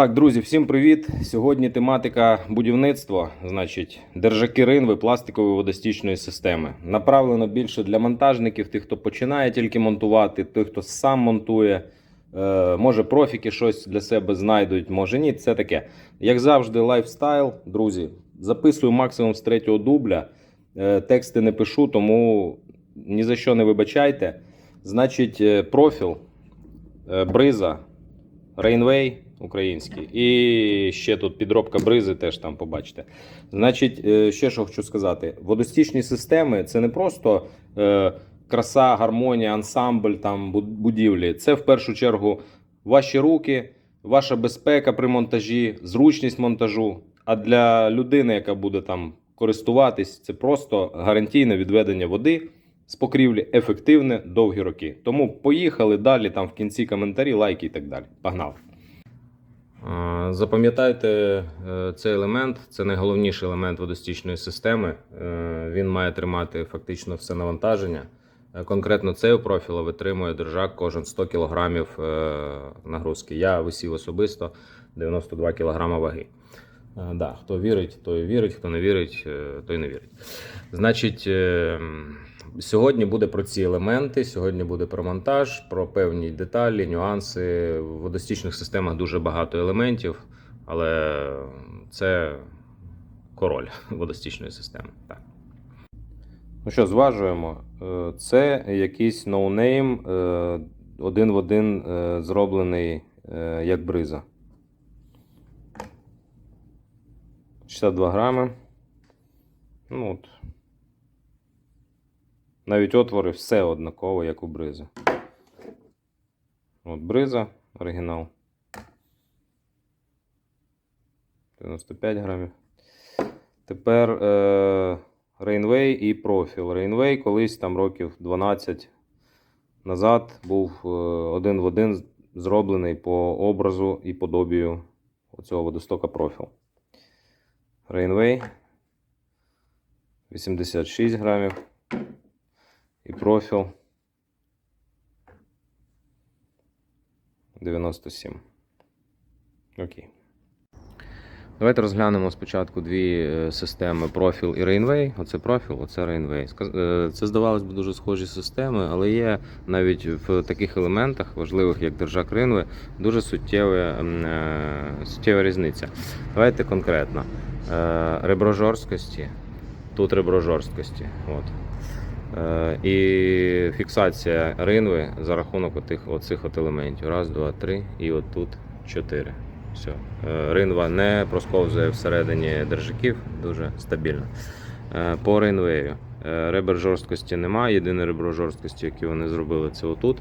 Так, друзі, всім привіт! Сьогодні тематика будівництва, значить, держаки ринви пластикової водостічної системи. Направлено більше для монтажників, тих, хто починає тільки монтувати, тих, хто сам монтує. Е, може, профіки щось для себе знайдуть, може ні. Це таке. Як завжди, лайфстайл, друзі. Записую максимум з третього дубля. Е, тексти не пишу, тому ні за що не вибачайте. Значить, е, профіл, бриза, Rainway український. І ще тут підробка бризи, теж там побачите. Значить, е, ще що хочу сказати: водостічні системи це не просто е, краса, гармонія, ансамбль там будівлі. Це в першу чергу ваші руки, ваша безпека при монтажі, зручність монтажу. А для людини, яка буде там користуватись, це просто гарантійне відведення води з покрівлі, ефективне, довгі роки. Тому поїхали далі, там в кінці коментарі, лайки і так далі. Погнали. Запам'ятайте е, цей елемент, це найголовніший елемент водостічної системи. Е, Він має тримати фактично все навантаження. Е, Конкретно цей профіль витримує держак кожен 100 кг нагрузки. Я висів особисто 92 кг ваги. Да, хто вірить, той вірить, хто не вірить, той не вірить. Значить, сьогодні буде про ці елементи, сьогодні буде про монтаж, про певні деталі, нюанси. В водостічних системах дуже багато елементів, але це король водостічної системи. Так. Ну що, зважуємо. Е, Це якийсь ноунейм, е, один в один е, зроблений як бриза. 62 грами. Ну, от. Навіть отвори все однаково, як у бризи. От бриза, оригінал. 95 грамів. Тепер е, Rainway і профіл. Rainway колись там років 12 назад був е, один в один зроблений по образу і подобію оцього водостока профіл. Rainway 86 грамів. І профіл 97. Окей. Давайте розглянемо спочатку дві е, системи профіл і Rainway. Оце профіл, оце Rainway. Е, Це здавалось би дуже схожі системи, але є навіть в таких елементах, важливих як держак Rainway, дуже суттєва, е, суттєва різниця. Давайте конкретно. Ребро жорсткості, тут ребро жорсткості. От. Е, І фіксація ринви за рахунок отих, оцих от елементів. Раз, два, три, і от тут чотири. Все. Ринва не просковзує всередині держаків, дуже стабільно. Е, По ринвею. Е, Ребер жорсткості немає. Єдине ребро жорсткості, яке вони зробили, це отут.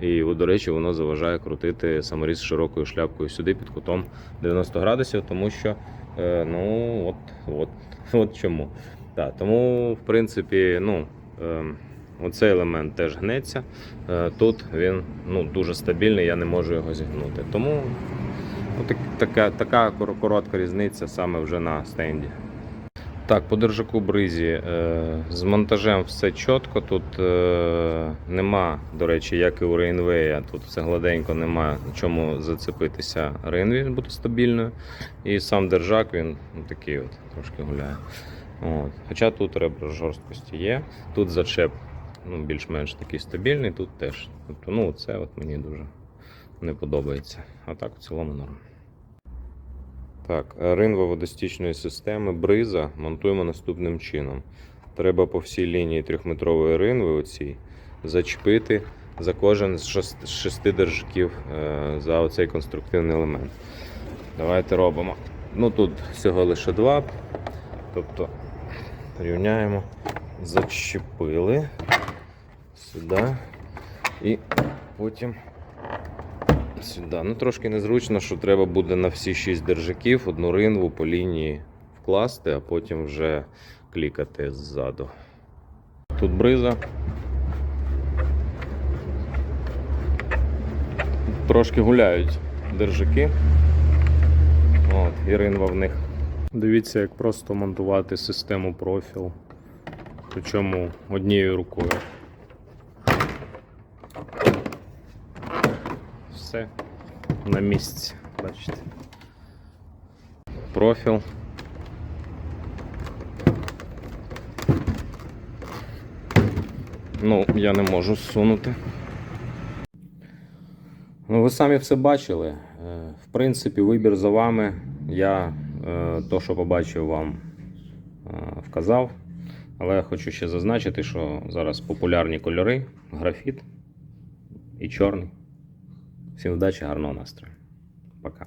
І, до речі, воно заважає крутити саморіз широкою шляпкою сюди під кутом 90 градусів, тому що ну, от, от, от чому. Так, тому, в принципі, ну, оцей елемент теж гнеться. Е, тут він ну, дуже стабільний, я не можу його зігнути. Тому ну, така, така коротка різниця саме вже на стенді. Так, по держаку бризі е, з монтажем все чітко. Тут е, нема, до речі, як і у Rainway, тут все гладенько, нема чому зацепитися. Rainway буде стабільною. І сам держак він ну, такий от, трошки гуляє. От. Хоча тут ребра жорсткості є, тут зачеп ну, більш-менш такий стабільний, тут теж. Тобто, ну, це от мені дуже не подобається. А так в цілому норм. Так, ринва водостічної системи бриза монтуємо наступним чином. Треба по всій лінії трьохметрової ринви оцій зачепити за кожен з шести, шести держаків е, за оцей конструктивний елемент. Давайте робимо. Ну тут всього лише два. Тобто рівняємо, зачепили сюди і потім сюди. Ну трошки незручно, що треба буде на всі шість держаків одну ринву по лінії вкласти, а потім вже клікати ззаду. Тут бриза. Трошки гуляють держаки. От, і ринва в них. Дивіться, як просто монтувати систему профіл. Причому однією рукою. Все на місці, бачите. профіл. Ну, я не можу зсунути. Ну, ви самі все бачили. Е, В принципі, вибір за вами. Я то, що побачив, вам е, вказав. Але я хочу ще зазначити, що зараз популярні кольори: графіт і чорний. Всім вдачі, гарного настрою. Пока.